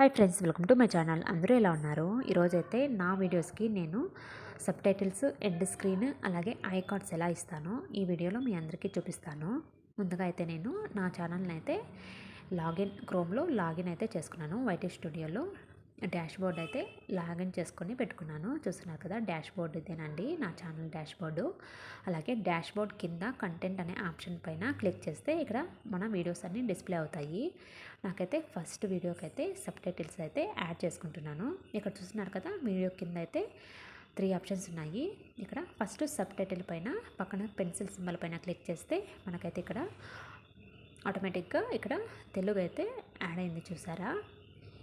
Hi friends welcome to my channel అందరూ ఎలా ఉన్నారు? ఈరోజైతే నా వీడియోస్కి నేను సబ్ టైటిల్స్ ఎండ్ స్క్రీన్ అలాగే ఐ కార్డ్స్ ఎలా ఇస్తానో ఈ వీడియోలో మీ అందరికీ చూపిస్తాను. ముందుగా అయితే నేను నా ఛానల్ని అయితే లాగిన్ క్రోమ్లో లాగిన్ అయితే చేసుకున్నాను వైటీ స్టూడియోలో డాష్ బోర్డ్ అయితే లాగిన్ చేసుకొని పెట్టుకున్నాను. చూస్తున్నారు కదా డాష్ బోర్డ్ ఇదేనండి నా ఛానల్ డాష్ బోర్డు అలాగే డాష్ బోర్డ్ కింద కంటెంట్ అనే ఆప్షన్ పైన క్లిక్ చేస్తే ఇక్కడ మన వీడియోస్ అన్నీ డిస్ప్లే అవుతాయి. నాకైతే ఫస్ట్ వీడియోకి అయితే సబ్ టైటిల్స్ అయితే యాడ్ చేసుకుంటున్నాను. ఇక్కడ చూస్తున్నారు కదా వీడియో కింద అయితే త్రీ ఆప్షన్స్ ఉన్నాయి. ఇక్కడ ఫస్ట్ సబ్ టైటిల్ పైన పక్కన పెన్సిల్ సింబల్ పైన క్లిక్ చేస్తే మనకైతే ఇక్కడ ఆటోమేటిక్గా ఇక్కడ తెలుగు అయితే యాడ్ అయింది చూసారా?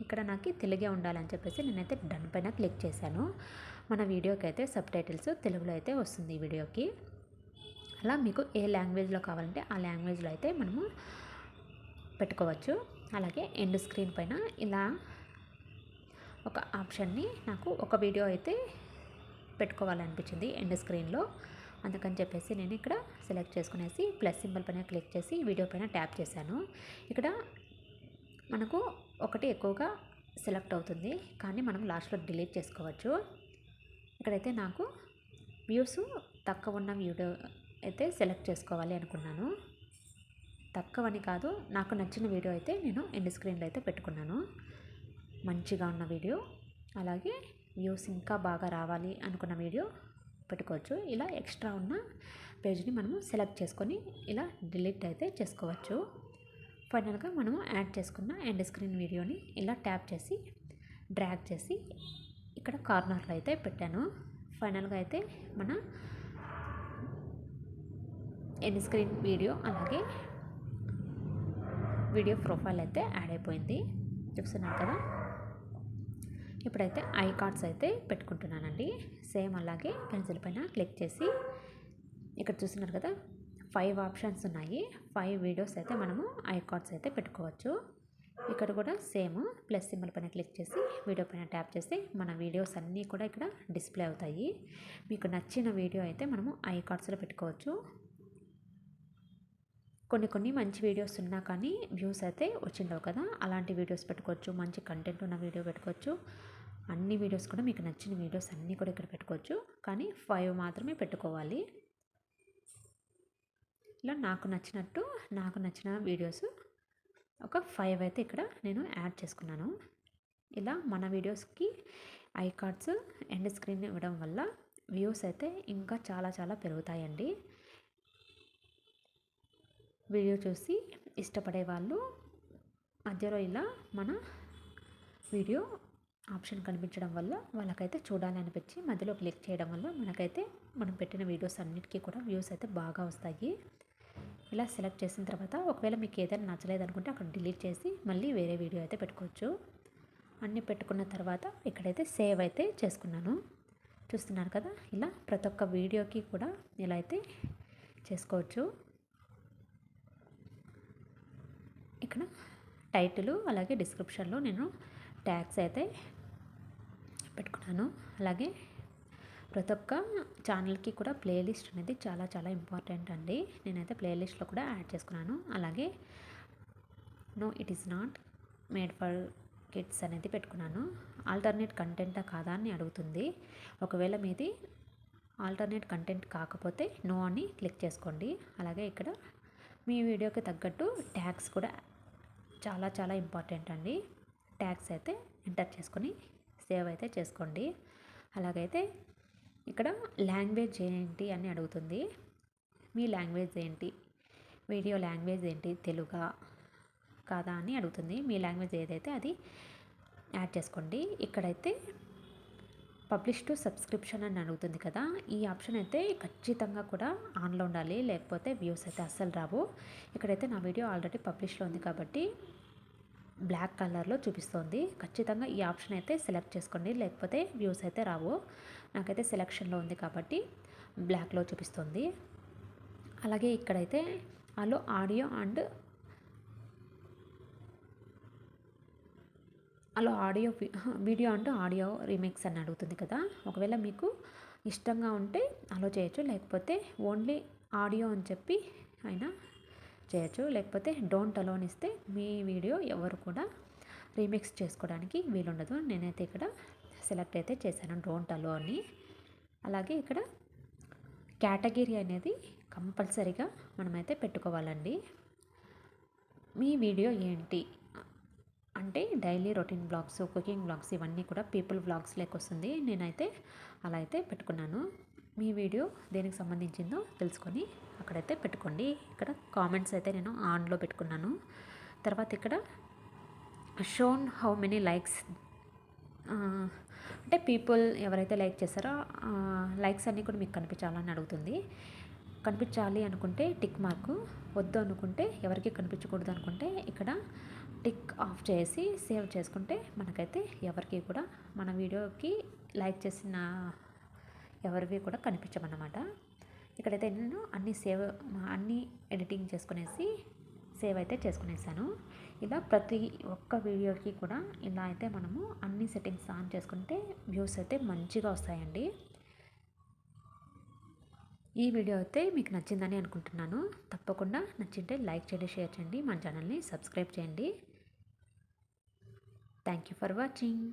ఇక్కడ నాకు తెలుగే ఉండాలని చెప్పేసి నేనైతే డన్ పైన క్లిక్ చేశాను. మన వీడియోకి అయితే సబ్ టైటిల్స్ తెలుగులో అయితే వస్తుంది ఈ వీడియోకి. అలా మీకు ఏ లాంగ్వేజ్లో కావాలంటే ఆ లాంగ్వేజ్లో అయితే మనము పెట్టుకోవచ్చు. అలాగే ఎండ్ స్క్రీన్ పైన ఇలా ఒక ఆప్షన్ని నాకు ఒక వీడియో అయితే పెట్టుకోవాలనిపించింది ఎండ్ స్క్రీన్లో. అందుకని చెప్పేసి నేను ఇక్కడ సెలెక్ట్ చేసుకునేసి ప్లస్ సింబల్ పైన క్లిక్ చేసి వీడియో పైన ట్యాప్ చేశాను. ఇక్కడ మనకు ఒకటి ఎక్కువగా సెలెక్ట్ అవుతుంది. కానీ మనం లాస్ట్లో డిలీట్ చేసుకోవచ్చు. ఇక్కడైతే నాకు వ్యూస్ తక్కువ ఉన్న వీడియో అయితే సెలెక్ట్ చేసుకోవాలి అనుకున్నాను. తక్కువని కాదు నాకు నచ్చిన వీడియో అయితే నేను ఎండ్ స్క్రీన్లో అయితే పెట్టుకున్నాను. మంచిగా ఉన్న వీడియో అలాగే వ్యూస్ ఇంకా బాగా రావాలి అనుకున్న వీడియో పెట్టుకోవచ్చు. ఇలా ఎక్స్ట్రా ఉన్న పేజ్ని మనము సెలెక్ట్ చేసుకొని ఇలా డిలీట్ అయితే చేసుకోవచ్చు. ఫైనల్గా మనము యాడ్ చేసుకున్న ఎండ్ స్క్రీన్ వీడియోని ఇలా ట్యాప్ చేసి డ్రాగ్ చేసి ఇక్కడ కార్నర్లో అయితే పెట్టాను. ఫైనల్గా అయితే మన ఎండ్ స్క్రీన్ వీడియో అలాగే వీడియో ప్రొఫైల్ అయితే యాడ్ అయిపోయింది. చూస్తున్నారు కదా? ఇప్పుడైతే ఐ కార్డ్స్ అయితే పెట్టుకుంటున్నానండి. సేమ్ అలాగే పెన్సిల్ పైన క్లిక్ చేసి ఇక్కడ చూస్తున్నారు కదా? ఫైవ్ ఆప్షన్స్ ఉన్నాయి. ఫైవ్ వీడియోస్ అయితే మనము ఐ కార్డ్స్ అయితే పెట్టుకోవచ్చు. ఇక్కడ కూడా సేమ్ ప్లస్ సింబల్ పైన క్లిక్ చేసి వీడియో పైన ట్యాప్ చేస్తే మన వీడియోస్ అన్నీ కూడా ఇక్కడ డిస్ప్లే అవుతాయి. మీకు నచ్చిన వీడియో అయితే మనము ఐ కార్డ్స్లో పెట్టుకోవచ్చు. కొన్ని కొన్ని మంచి వీడియోస్ ఉన్నా కానీ వ్యూస్ అయితే వచ్చిండవు కదా. అలాంటి వీడియోస్ పెట్టుకోవచ్చు. మంచి కంటెంట్ ఉన్న వీడియో పెట్టుకోవచ్చు. అన్ని వీడియోస్ కూడా మీకు నచ్చిన వీడియోస్ అన్నీ కూడా ఇక్కడ పెట్టుకోవచ్చు. కానీ ఫైవ్ మాత్రమే పెట్టుకోవాలి. ఇలా నాకు నచ్చినట్టు నాకు నచ్చిన వీడియోస్ ఒక ఫైవ్ అయితే ఇక్కడ నేను యాడ్ చేసుకున్నాను. ఇలా మన వీడియోస్కి ఐ కార్డ్స్ ఎండ్ స్క్రీన్ ఇవ్వడం వల్ల వ్యూస్ అయితే ఇంకా చాలా చాలా పెరుగుతాయండి. వీడియో చూసి ఇష్టపడే వాళ్ళు మధ్యలో ఇలా మన వీడియో ఆప్షన్ కనిపించడం వల్ల వాళ్ళకైతే చూడాలి అనిపించి మధ్యలో క్లిక్ చేయడం వల్ల మనకైతే మనం పెట్టిన వీడియోస్ అన్నిటికీ కూడా వ్యూస్ అయితే బాగా వస్తాయి. ఇలా సెలెక్ట్ చేసిన తర్వాత ఒకవేళ మీకు ఏదైనా నచ్చలేదు అనుకుంటే అక్కడ డిలీట్ చేసి మళ్ళీ వేరే వీడియో అయితే పెట్టుకోవచ్చు. అన్నీ పెట్టుకున్న తర్వాత ఇక్కడైతే సేవ్ అయితే చేసుకున్నాను. చూస్తున్నారు కదా ఇలా ప్రతి ఒక్క వీడియోకి కూడా ఇలా అయితే చేసుకోవచ్చు. ఇక్కడ టైటిల్ అలాగే డిస్క్రిప్షన్లో నేను ట్యాగ్స్ అయితే పెట్టుకున్నాను. అలాగే ప్రతి ఒక్క ఛానల్కి కూడా ప్లేలిస్ట్ అనేది చాలా చాలా ఇంపార్టెంట్ అండి. నేనైతే ప్లేలిస్ట్లో కూడా యాడ్ చేసుకున్నాను. అలాగే no it is not made for kids అనేది పెట్టుకున్నాను. ఆల్టర్నేట్ కంటెంటా కాదా అని అడుగుతుంది. ఒకవేళ మీది ఆల్టర్నేట్ కంటెంట్ కాకపోతే నో అని క్లిక్ చేసుకోండి. అలాగే ఇక్కడ మీ వీడియోకి తగ్గట్టు ట్యాగ్స్ కూడా చాలా చాలా ఇంపార్టెంట్ అండి. ట్యాగ్స్ అయితే ఎంటర్ చేసుకొని సేవ్ అయితే చేసుకోండి. అలాగైతే ఇక్కడ లాంగ్వేజ్ ఏంటి అని అడుగుతుంది. మీ లాంగ్వేజ్ ఏంటి? వీడియో లాంగ్వేజ్ ఏంటి? తెలుగా కాదా అని అడుగుతుంది. మీ లాంగ్వేజ్ ఏదైతే అది యాడ్ చేసుకోండి. ఇక్కడైతే పబ్లిష్ టు సబ్స్క్రిప్షన్ అని అడుగుతుంది కదా. ఈ ఆప్షన్ అయితే ఖచ్చితంగా కూడా ఆన్లో ఉండాలి. లేకపోతే వ్యూస్ అయితే అస్సలు రావు. ఇక్కడైతే నా వీడియో ఆల్రెడీ పబ్లిష్లో ఉంది కాబట్టి బ్లాక్ కలర్లో చూపిస్తుంది. ఖచ్చితంగా ఈ ఆప్షన్ అయితే సెలెక్ట్ చేసుకోండి. లేకపోతే వ్యూస్ అయితే రావు. నాకైతే సెలెక్షన్లో ఉంది కాబట్టి బ్లాక్లో చూపిస్తుంది. అలాగే ఇక్కడైతే allow audio and allow audio video అంటూ ఆడియో రీమేక్స్ అని అడుగుతుంది కదా. ఒకవేళ మీకు ఇష్టంగా ఉంటే అలో చేయొచ్చు. లేకపోతే ఓన్లీ ఆడియో అని చెప్పి అయినా చేయొచ్చు. లేకపోతే డోంట్ అలోన్ ఇస్తే మీ వీడియో ఎవరు కూడా రీమిక్స్ చేసుకోవడానికి వీలుండదు. నేనైతే ఇక్కడ సెలెక్ట్ అయితే చేశాను. డోంట్ అలో అని అలాగే ఇక్కడ కేటగిరీ అనేది కంపల్సరీగా మనమైతే పెట్టుకోవాలండి. మీ వీడియో ఏంటి? అంటే daily routine blogs cooking blogs ఇవన్నీ కూడా పీపుల్ బ్లాగ్స్ వస్తుంది. నేనైతే అలా అయితే పెట్టుకున్నాను. మీ వీడియో దేనికి సంబంధించిందో తెలుసుకొని అక్కడైతే పెట్టుకోండి. ఇక్కడ కామెంట్స్ అయితే నేను ఆన్లో పెట్టుకున్నాను. తర్వాత ఇక్కడ షోన్ హౌ మెనీ లైక్స్ అంటే పీపుల్ ఎవరైతే లైక్ చేశారో లైక్స్ అన్నీ కూడా మీకు కనిపించాలని అడుగుతుంది. కనిపించాలి అనుకుంటే టిక్ మార్కు వద్దు అనుకుంటే ఎవరికి కనిపించకూడదు అనుకుంటే ఇక్కడ టిక్ ఆఫ్ చేసి సేవ్ చేసుకుంటే మనకైతే ఎవరికి కూడా మన వీడియోకి లైక్ చేసిన ఎవరివి కూడా కనిపించమన్నమాట. ఇక్కడైతే నేను అన్ని సేవ్ అన్ని ఎడిటింగ్ చేసుకునేసి సేవ్ అయితే చేసుకునేసాను. ఇలా ప్రతి ఒక్క వీడియోకి కూడా ఇలా అయితే మనము అన్ని సెట్టింగ్స్ ఆన్ చేసుకుంటే వ్యూస్ అయితే మంచిగా వస్తాయండి. ఈ వీడియో అయితే మీకు నచ్చిందని అనుకుంటున్నాను. తప్పకుండా నచ్చింటే లైక్ చేయండి షేర్ చేయండి మన ఛానల్ని సబ్స్క్రైబ్ చేయండి. Thank you for watching.